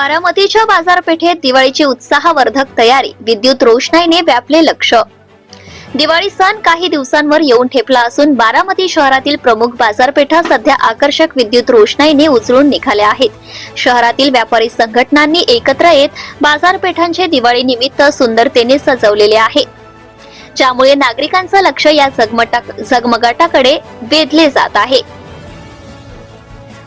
बारामतीच्या बाजारपेठेत दिवाळीची उत्साहवर्धक तयारी. विद्युत रोषणाईने व्यापले लक्ष. दिवाळी सण काही दिवसांवर येऊन ठेपला असून बारामती शहरातील प्रमुख बाजारपेठा सध्या आकर्षक विद्युत रोषणाईने उचलून निघाल्या आहेत. शहरातील व्यापारी संघटनांनी एकत्र येत बाजारपेठांचे दिवाळी निमित्त सुंदरतेने सजवलेले आहे. ज्यामुळे नागरिकांचं लक्ष या झगमटा झगमगाटाकडे वेधले जात आहे.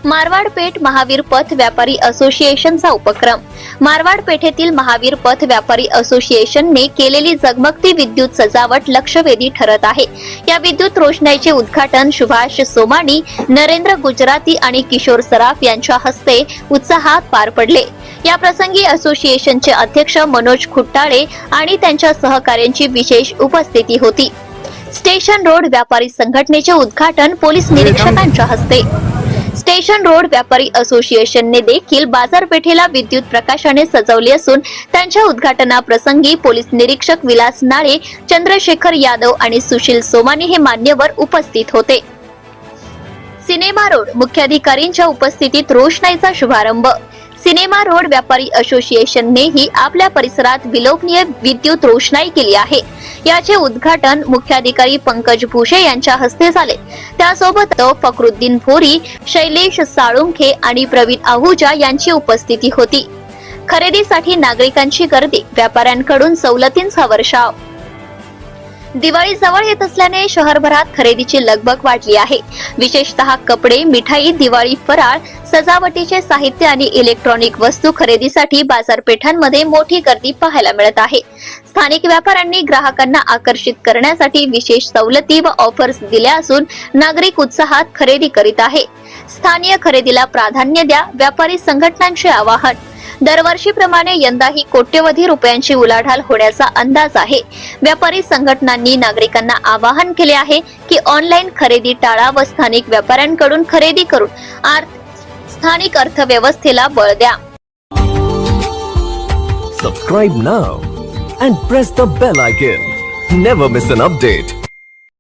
मारवाड पेठ महावीर पथ व्यापारी असोसिएशनचा उपक्रम. मारवाड पेठेतील महावीर पथ व्यापारी असोसिएशनने केलेली जगमगती विद्युत सजावट लक्षवेधी ठरत आहे. या विद्युत रोषणाईचे उद्घाटन सुभाष सोमाणी नरेंद्र गुजराती आणि किशोर सराफ यांच्या हस्ते उत्साहात पार पडले. या प्रसंगी असोसिएशनचे अध्यक्ष मनोज खुट्टाळे आणि त्यांच्या सहकाऱ्यांची विशेष उपस्थिती होती. स्टेशन रोड व्यापारी संघटनेचे उद्घाटन पोलीस निरीक्षकांच्या हस्ते. स्टेशन रोड व्यापारी असोसिएशनने देखील बाजारपेठेला विद्युत प्रकाशाने सजवले असून त्यांच्या उद्घाटनाप्रसंगी पोलीस निरीक्षक विलास नाळे चंद्रशेखर यादव आणि सुशील सोमानी हे मान्यवर उपस्थित होते. सिनेमा रोड मुख्याधिकारींच्या उपस्थितीत रोषणाईचा शुभारंभ सिनेमा रोड व्यापारी असोसिएशननेही आपल्या परिसरात विलोभनीय विद्युत रोषणाई केली आहे. याचे उद्घाटन मुख्याधिकारी पंकज भुषे यांच्या हस्ते झाले. त्यासोबत फकरुद्दीन भोरी शैलेश साळुंखे आणि प्रवीण आहुजा यांची उपस्थिती होती. खरेदीसाठी नागरिकांची गर्दी व्यापाऱ्यांकडून सवलतींचा वर्षाव दिवाळी जवळ येत असल्याने शहरभरात खरेदीची लगबग वाढली आहे. विशेषतः कपडे मिठाई दिवाळी फराळ सजावटीचे साहित्य आणि इलेक्ट्रॉनिक वस्तू खरेदीसाठी बाजारपेठांमध्ये मोठी गर्दी पाहायला मिळत आहे. स्थानिक व्यापाऱ्यांनी ग्राहकांना आकर्षित करण्यासाठी विशेष सवलती व ऑफर्स दिल्या असून नागरिक उत्साहात खरेदी करीत आहे. स्थानीय खरेदीला प्राधान्य द्या व्यापारी संघटनांचे आवाहन दरवर्षीप्रमाणे यंदाही कोट्यवधी रुपयांची उलाढाल होण्याचा अंदाज आहे. व्यापारी संघटनांनी नागरिकांना आवाहन केले आहे की ऑनलाईन खरेदी टाळा व स्थानिक व्यापाऱ्यांकडून खरेदी करून स्थानिक अर्थव्यवस्थेला बळ द्या. Subscribe now and press the bell icon never miss an update